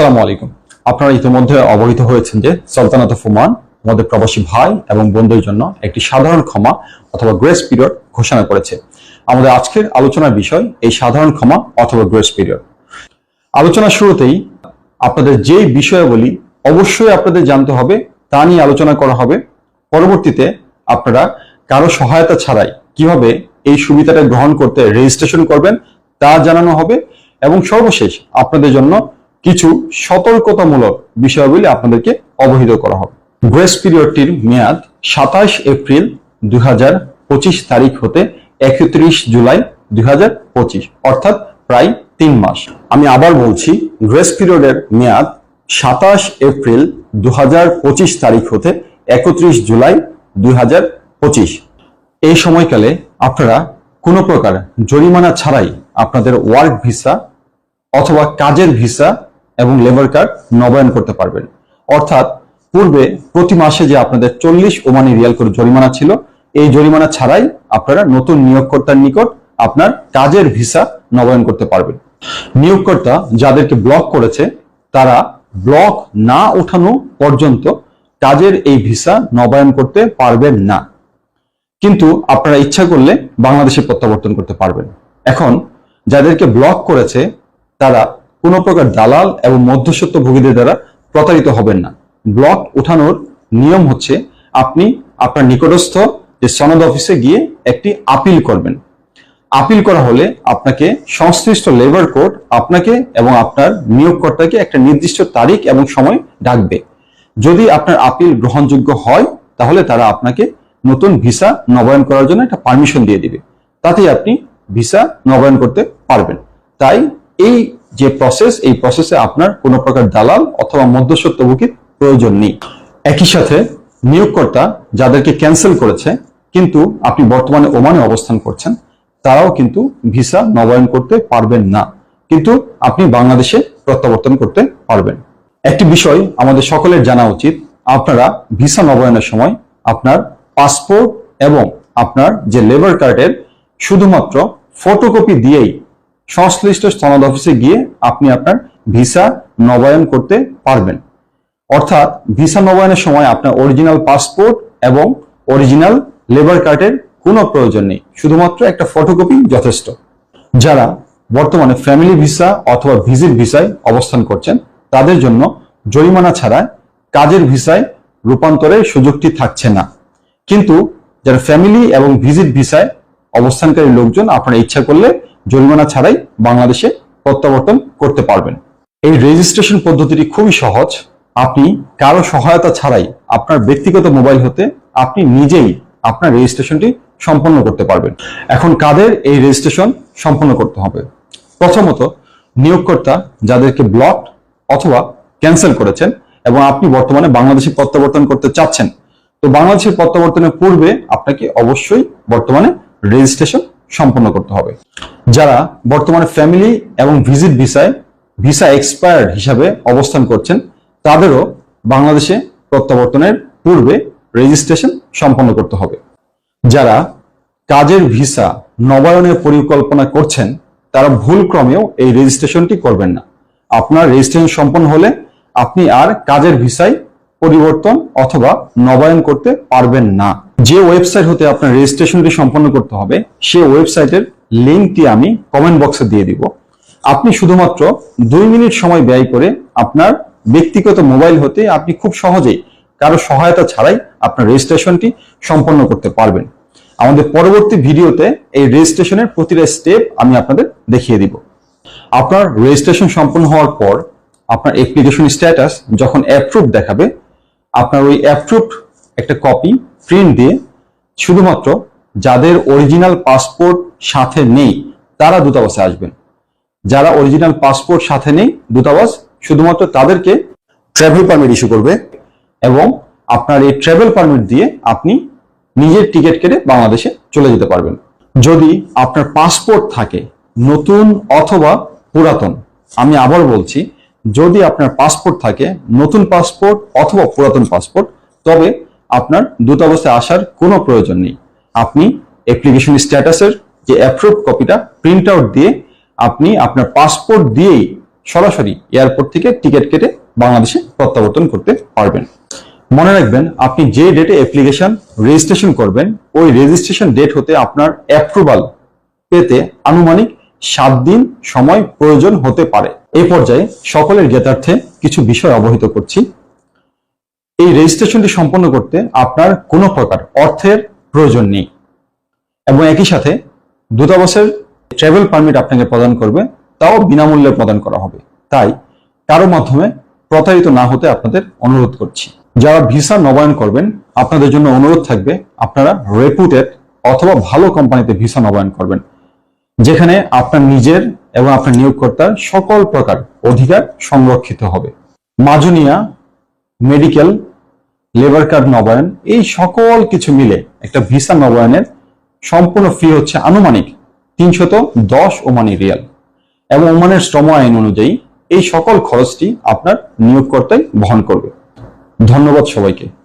আসসালামু আলাইকুম। আপনারা ইতিমধ্যে অবহিত হয়েছেন যে সালতানাত অফ ওমান আমাদের প্রবাসী ভাই এবং বন্ধুদের জন্য একটি সাধারণ ক্ষমা অথবা গ্রেস পিরিয়ড ঘোষণা করেছে। আমাদের আজকের আলোচনার বিষয় এই সাধারণ ক্ষমা অথবা গ্রেস পিরিয়ড আলোচনার শুরুতেই আপনাদের যে বিষয়াবলী অবশ্যই আপনাদের জানতে হবে, তা নিয়ে আলোচনা করা হবে। পরবর্তীতে আপনারা কারও সহায়তা ছাড়াই কীভাবে এই সুবিধাটা গ্রহণ করতে রেজিস্ট্রেশন করবেন তা জানানো হবে এবং সর্বশেষ আপনাদের জন্য কিছু সতর্কতামূলক বিষয়াবলী আপনাদেরকে অবহিত করা হবে। গ্রেস পিরিয়ডটির মেয়াদ সাতাশ এপ্রিল দুই হাজার পঁচিশ তারিখ হতে একত্রিশ জুলাই দুই অর্থাৎ প্রায় তিন মাস। আমি আবার বলছি গ্রেস পিরিয়ডের মেয়াদ সাতাশ এপ্রিল দু হাজার পঁচিশ তারিখ হতে একত্রিশ জুলাই দুই হাজার পঁচিশ। এই সময়কালে আপনারা কোনো প্রকার জরিমানা ছাড়াই আপনাদের ওয়ার্ক ভিসা অথবা কাজের ভিসা এবং লেবার কার্ড নবায়ন করতে পারবেন। অর্থাৎ পূর্বে প্রতি মাসে যে আপনাদের চল্লিশ ওমানি রিয়াল করে জরিমানা ছিল, এই জরিমানা ছাড়াই আপনারা নতুন নিয়োগকর্তার নিকট আপনার কাজের ভিসা নবায়ন করতে পারবেন। নিয়োগকর্তা যাদেরকে ব্লক করেছে, তারা ব্লক না ওঠানো পর্যন্ত কাজের এই ভিসা নবায়ন করতে পারবেন না। কিন্তু আপনারা ইচ্ছা করলে বাংলাদেশে প্রত্যাবর্তন করতে পারবেন। এখন যাদেরকে ব্লক করেছে, তারা কোনো প্রকার দালাল এবং মধ্যস্বত্ব ভোগীদের দ্বারা প্রতারিত হবেন না। ব্লক উঠানোর নিয়ম হচ্ছে আপনি আপনার নিকটস্থ যে সনদ অফিসে গিয়ে একটি আপিল করবেন। আপিল করা হলে আপনাকে সংশ্লিষ্ট লেবার কোর্ট আপনাকে এবং আপনার নিয়োগকর্তাকে একটা নির্দিষ্ট তারিখ এবং সময় ডাকবে। যদি আপনার আপিল গ্রহণযোগ্য হয়, তাহলে তারা আপনাকে নতুন ভিসা নবায়ন করার জন্য একটা পারমিশন দিয়ে দিবে। তাতেই আপনি ভিসা নবায়ন করতে পারবেন। তাই এই যে প্রসেস এই প্রসেসে আপনার কোনো প্রকার দালাল অথবা মধ্যস্বত্বভোগীর প্রয়োজন নেই। একই সাথে নিয়োগকর্তা যাদেরকে ক্যান্সেল করেছে, কিন্তু আপনি বর্তমানে ওমানে অবস্থান করছেন, তারাও কিন্তু ভিসা নবায়ন করতে পারবেন না। কিন্তু আপনি বাংলাদেশে প্রত্যাবর্তন করতে পারবেন। একটি বিষয় আমাদের সকলের জানা উচিত, আপনারা ভিসা নবায়নের সময় আপনার পাসপোর্ট এবং আপনার যে লেবার কার্ডের শুধুমাত্র ফটোকপি দিয়েই সংশ্লিষ্ট সনদ অফিসে গিয়ে আপনি আপনার ভিসা নবায়ন করতে পারবেন। অর্থাৎ ভিসা নবায়নের সময় আপনার অরিজিনাল পাসপোর্ট এবং অরিজিনাল লেবার কার্ডের কোনো প্রয়োজন নেই। শুধুমাত্র একটা ফটোকপি যথেষ্ট। যারা বর্তমানে ফ্যামিলি ভিসা অথবা ভিজিট ভিসায় অবস্থান করছেন, তাদের জন্য জরিমানা ছাড়া কাজের ভিসায় রূপান্তরের সুযোগটি থাকছে না। কিন্তু যারা ফ্যামিলি এবং ভিজিট ভিসায় অবস্থানকারী লোকজন আপনারা ইচ্ছা করলে জরিমানা ছাড়াই বাংলাদেশে প্রত্যাবর্তন করতে পারবেন। এই রেজিস্ট্রেশন পদ্ধতিটি খুবই সহজ। আপনি কারও সহায়তা ছাড়াই আপনার ব্যক্তিগত মোবাইল হতে আপনি নিজেই আপনার রেজিস্ট্রেশনটি সম্পন্ন করতে পারবেন। এখন কাদের এই রেজিস্ট্রেশন সম্পন্ন করতে হবে? প্রথমত, নিয়োগকর্তা যাদেরকে ব্লক অথবা ক্যান্সেল করেছেন এবং আপনি বর্তমানে বাংলাদেশে প্রত্যাবর্তন করতে চাচ্ছেন, তো বাংলাদেশের প্রত্যাবর্তনের পূর্বে আপনাকে অবশ্যই বর্তমানে রেজিস্ট্রেশন সম্পন্ন করতে হবে। যারা বর্তমানে ফ্যামিলি এবং ভিজিট ভিসায় ভিসা এক্সপায়ার্ড হিসাবে অবস্থান করছেন, তাদেরও বাংলাদেশে প্রত্যাবর্তনের পূর্বে রেজিস্ট্রেশন সম্পন্ন করতে হবে। যারা কাজের ভিসা নবায়নের পরিকল্পনা করছেন, তারা ভুল ক্রমেও এই রেজিস্ট্রেশনটি করবেন না। আপনার রেজিস্ট্রেশন সম্পন্ন হলে আপনি আর কাজের ভিসায় পরিবর্তন অথবা নবায়ন করতে পারবেন না। যে ওয়েবসাইট হতে আপনার রেজিস্ট্রেশনটি সম্পন্ন করতে হবে, সে ওয়েবসাইটের লিঙ্কটি আমি কমেন্ট বক্সে দিয়ে দিব। আপনি শুধুমাত্র দুই মিনিট সময় ব্যয় করে আপনার ব্যক্তিগত মোবাইল হতে আপনি খুব সহজেই কারও সহায়তা ছাড়াই আপনার রেজিস্ট্রেশনটি সম্পন্ন করতে পারবেন। আমাদের পরবর্তী ভিডিওতে এই রেজিস্ট্রেশনের প্রতিটা স্টেপ আমি আপনাদের দেখিয়ে দিব। আপনার রেজিস্ট্রেশন সম্পন্ন হওয়ার পর আপনার অ্যাপ্লিকেশন স্ট্যাটাস যখন অ্যাপ্রুভ দেখাবে, আপনার ওই অ্যাপ্রুভ একটা কপি প্রিন্ট দিয়ে শুধুমাত্র যাদের অরিজিনাল পাসপোর্ট সাথে নেই, তারা দূতাবাসে আসবেন। যারা অরিজিনাল পাসপোর্ট সাথে নেই, দূতাবাস শুধুমাত্র তাদেরকে ট্রাভেল পারমিট ইস্যু করবে এবং আপনার এই ট্রাভেল পারমিট দিয়ে আপনি নিজের টিকিট কেটে বাংলাদেশে চলে যেতে পারবেন। যদি আপনার পাসপোর্ট থাকে নতুন অথবা পুরাতন, আমি আবার বলছি, যদি আপনার পাসপোর্ট থাকে নতুন পাসপোর্ট অথবা পুরাতন পাসপোর্ট তবে আপনার দূতাবাসে আসার কোনো প্রয়োজন নেই। আপনি অ্যাপ্লিকেশন স্ট্যাটাসের যে অ্যাপ্রুভ কপিটা প্রিন্ট আউট দিয়ে আপনি আপনার পাসপোর্ট দিয়েই সরাসরি এয়ারপোর্ট থেকে টিকিট কেটে বাংলাদেশে প্রত্যাবর্তন করতে পারবেন। মনে রাখবেন, আপনি যে ডেটে অ্যাপ্লিকেশন রেজিস্ট্রেশন করবেন, ওই রেজিস্ট্রেশন ডেট হতে আপনার অ্যাপ্রুভাল পেতে আনুমানিক সাত দিন সময় প্রয়োজন হতে পারে। এই পর্যায়ে সকলের জ্ঞাতার্থে কিছু বিষয় অবহিত করছি। এই রেজিস্ট্রেশনটি সম্পন্ন করতে আপনার কোনো প্রকার অর্থের প্রয়োজন নেই। এবং একই সাথে দূতাবাসের ট্রাভেল পারমিট আপনাকে প্রদান করবে, তাও বিনামূল্যে প্রদান করা হবে। তাই কারও মাধ্যমে প্রতারিত না হতে আপনাদের অনুরোধ করছি। যারা ভিসা নবায়ন করবেন, আপনাদের জন্য অনুরোধ থাকবে, আপনারা রেপুটেড অথবা ভালো কোম্পানিতে ভিসা নবায়ন করবেন, যেখানে আপনার নিজের এবং আপনার নিয়োগকর্তার সকল প্রকার অধিকার সংরক্ষিত হবে। মাজুনিয়া মেডিকেল, লেবার কার্ড নবায়ন, এই সকল কিছু মিলে একটা ভিসা নবায়নের সম্পূর্ণ ফি হচ্ছে আনুমানিক তিনশত দশ ওমানি রিয়াল। এবং ওমানের শ্রম আইন অনুযায়ী এই সকল খরচটি আপনার নিয়োগকর্তাই বহন করবে। ধন্যবাদ সবাইকে।